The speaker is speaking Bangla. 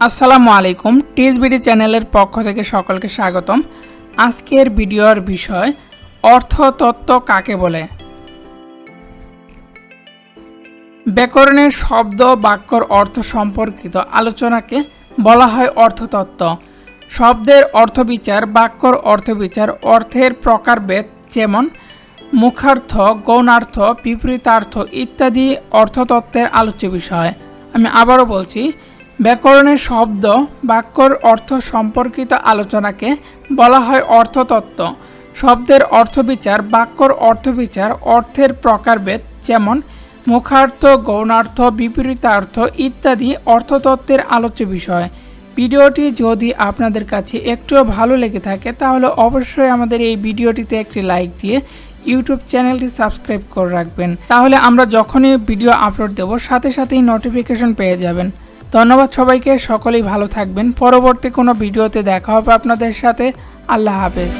আসসালামু আলাইকুম, টিএসবিডি চ্যানেলের পক্ষ থেকে সকলকে স্বাগতম। আজকের ভিডিওর বিষয় অর্থতত্ত্ব কাকে বলে? ব্যাকরণের শব্দ, বাক্যর অর্থ সম্পর্কিত আলোচনাকে বলা হয় অর্থতত্ত্ব শব্দের অর্থবিচার, বাক্যর অর্থবিচার, অর্থের প্রকারভেদ যেমন মুখার্থ, গৌণার্থ, বিপরীতার্থ ইত্যাদি অর্থতত্ত্বের আলোচ্য বিষয়। আমি আবারও বলছি ব্যাকরণের শব্দ, বাক্যর অর্থ সম্পর্কিত আলোচনাকে বলা হয় অর্থতত্ত্ব। শব্দের অর্থবিচার, বাক্যর অর্থবিচার, অর্থের প্রকারভেদ যেমন মুখার্থ, গৌণার্থ, বিপরীতার্থ ইত্যাদি অর্থতত্ত্বের আলোচ্য বিষয়। ভিডিওটি যদি আপনাদের কাছে একটুও ভালো লেগে থাকে, তাহলে অবশ্যই আমাদের এই ভিডিওটিতে একটি লাইক দিয়ে ইউটিউব চ্যানেলটি সাবস্ক্রাইব করে রাখবেন। তাহলে আমরা যখনই ভিডিও আপলোড দেব, সাথে সাথেই নোটিফিকেশন পেয়ে যাবেন। ধন্যবাদ সবাইকে সকলেই ভালো থাকবেন। পরবর্তী কোনো ভিডিওতে দেখা হবে আপনাদের সাথে। আল্লাহ হাফেজ।